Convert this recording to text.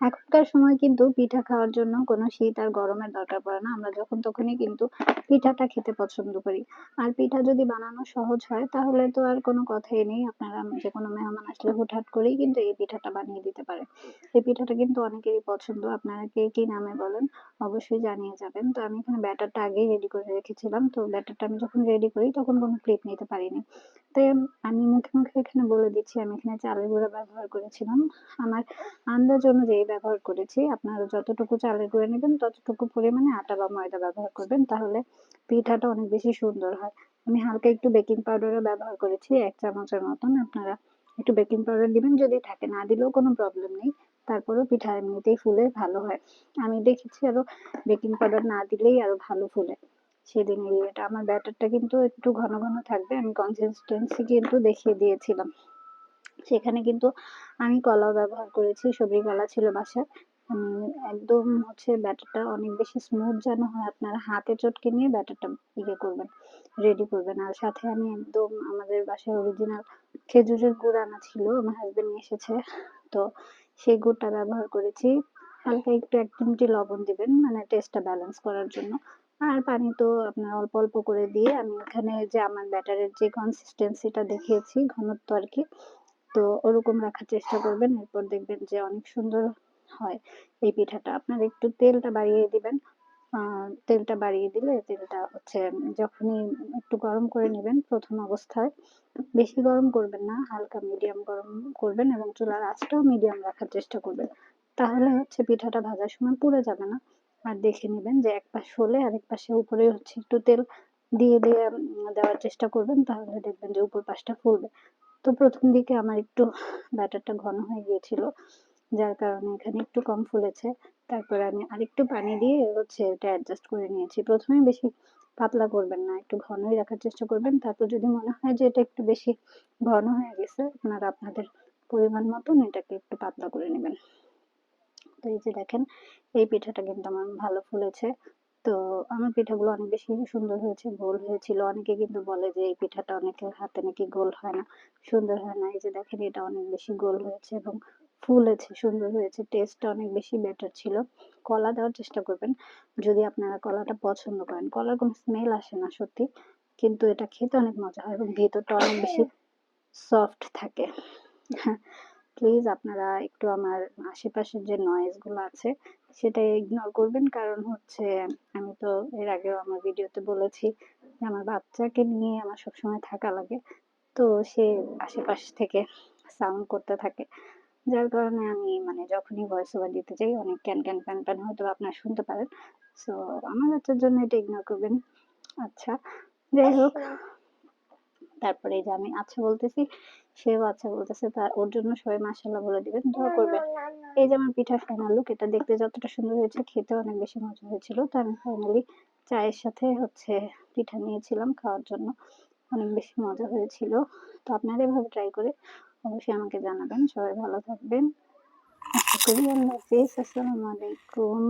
এখনকার সময় কিন্তু পিঠা খাওয়ার জন্য কোনো শীত আর গরমের দরকার পড়ে না। আমরা যখন তখনই কিন্তু পিঠাটা খেতে পছন্দ করি। আর পিঠা যদি বানানো সহজ হয়, তাহলে তো আর কোনো কথাই নেই। আপনারা যে কোনো মেহমান আসলে হুটহাট করেই কিন্তু এই পিঠাটা বানিয়ে দিতে পারে। এই পিঠাটা কিন্তু অনেকেরই পছন্দ। আপনারা কে কি নামে বলেন, অবশ্যই জানিয়ে যাবেন। তো আমি এখানে ব্যাটারটা আগেই রেডি করে রেখেছিলাম। তো ব্যাটারটা আমি যখন রেডি করি, তখন কোনো ক্লিপ নিতে পারিনি। তো আমি মুখে মুখে এখানে বলে দিচ্ছি। আমি এখানে চালের গুঁড়া ব্যবহার করেছিলাম। আমার আন্দাজ অনুযায়ী ব্যবহার করেছি। আপনারা যতটুকু চালের গুঁড়া নেবেন, ততটুকু পরিমাণে আটা বা ময়দা ব্যবহার করবেন, তাহলে পিঠাটা অনেক বেশি সুন্দর হয়। আমি হালকা একটু বেকিং পাউডারও ব্যবহার করেছি, এক চামচের মতন। আপনারা একটু বেকিং পাউডার দিবেন, যদি থাকে। না দিলেও কোনো প্রবলেম নেই। তারপরেও পিঠা এমনিতেই ফুলে, ভালো হয়। আমি দেখেছি আরও বেকিং পাউডার না দিলেই আরও ভালো ফুলে। সেদিন এটা, আমার ব্যাটারটা কিন্তু একটু ঘন ঘন থাকবে। আমি কনসিস্টেন্সি কিন্তু দেখিয়ে দিয়েছিলাম। সেখানে কিন্তু আমি কলাও ব্যবহার করেছি, সবজি কলা ছিল বাসায়। একদম হচ্ছে ব্যাটারটা অনেক বেশি স্মুথ যেন হয়, আপনারা হাতে চটকে নিয়ে ব্যাটারটা ইয়ে করবেন রেডি করবেন। আর সাথে আমি একদম আমাদের বাসায় অরিজিনাল খেজুরের গুড় আনা ছিল, আমার হাজবেন্ড নিয়ে এসেছে। তো সেই গুড়টা ব্যবহার করেছি। হালকা একটু এক চিমটি লবণ দিবেন মানে টেস্টটা ব্যালেন্স করার জন্য। আর পানি তো আপনার অল্প অল্প করে দিয়ে আমি এখানে যে আমার ব্যাটারের যে কনসিস্টেন্সিটা দেখিয়েছি, ঘনত্ব আর কি তো ওরকম রাখার চেষ্টা করবেন। এরপর দেখবেন যে অনেক সুন্দর হয় এই পিঠাটা। আপনার একটু তেলটা বাড়িয়ে দিবেন। তেলটা বাড়িয়ে দিলে তেলটা হচ্ছে যখনই একটু গরম করে নেবেন প্রথম অবস্থায়। বেশি গরম করবেন না, হালকা মিডিয়াম গরম করবেন এবং চুলার আঁচটাও মিডিয়াম রাখার চেষ্টা করবেন। তাহলে হচ্ছে পিঠাটা ভাজার সময় পুড়ে যাবে না। আর দেখে নেবেন যে এক পাশ হলে আরেক পাশে উপরে হচ্ছে একটু তেল দিয়ে দিয়ে দেওয়ার চেষ্টা করবেন। তাহলে দেখবেন যে উপর পাশটা ফুলবে। তো প্রথম দিকে আমার একটু ব্যাটারটা ঘন হয়ে গিয়েছিল, যার কারণে এখানে একটু কম ফুলেছে। তারপরে আমি আরেকটু পানি দিয়ে হচ্ছে এটা অ্যাডজাস্ট করে নিয়েছি। প্রথমে বেশি পাতলা করবেন না, একটু ঘনই রাখার চেষ্টা করবেন। তারপর যদি মনে হয় যে এটা একটু বেশি ঘন হয়ে গেছে, আপনারা আপনাদের পরিমাণ মতন এটাকে একটু পাতলা করে নেবেন। তো এই যে দেখেন, এই পিঠাটা কিন্তু আমার ভালো ফুলেছে। তো আমার পিঠাগুলো অনেক বেশি সুন্দর হয়েছে গোল হয়েছিল। অনেকে কিন্তু বলে যে এই পিঠাটা অনেকের হাতে নাকি গোল হয় না সুন্দর হয় না। এই যে দেখেন এটা অনেক বেশি গোল হয়েছে এবং ফুলেছে সুন্দর হয়েছে টেস্টটা অনেক বেশি বেটার ছিল। কলা দেওয়ার চেষ্টা করবেন যদি আপনারা কলাটা পছন্দ করেন। কলার কোনো স্মেল আসে না সত্যি কিন্তু এটা খেতে অনেক মজা হয় এবং ভেতরটা অনেক বেশি সফট থাকে। প্লিজ আপনারা একটু আমার আশেপাশের যে নয়েজগুলো আছে সেটা ইগনোর করবেন। কারণ হচ্ছে, আমি তো এর আগেও আমার ভিডিওতে বলেছি যে আমার বাচ্চাকে নিয়ে আমার সবসময় থাকা লাগে। তো সে আশেপাশ থেকে সাউন্ড করতে থাকে। যার কারণে আমি মানে যখনই ভয়েস ওভার দিতে চাই অনেক ক্যান ক্যান প্যান প্যান হয়তো আপনারা শুনতে পারেন। সো আমার বাচ্চার জন্য এটা ইগনোর করবেন। আচ্ছা যাই হোক। তারপরে এই যে আমি আচ্ছা বলতেছি সেও আচ্ছা বলতেছে তার ওর জন্য সবাই মাসাল্লাহ বলে দিবেন দোয়া করবেন। এই যে আমার পিঠা ফাইনাল লুক এটা দেখতে যতটা সুন্দর হয়েছে খেতে অনেক বেশি মজা হয়েছিল তো আমি ফাইনালি চায়ের সাথে হচ্ছে পিঠা নিয়েছিলাম খাওয়ার জন্য অনেক বেশি মজা হয়েছিল। তো আপনারা এভাবে ট্রাই করে অবশ্যই আমাকে জানাবেন সবাই ভালো থাকবেন। আশা করি আল্লাহ হাফিজ আসসালামু আলাইকুম।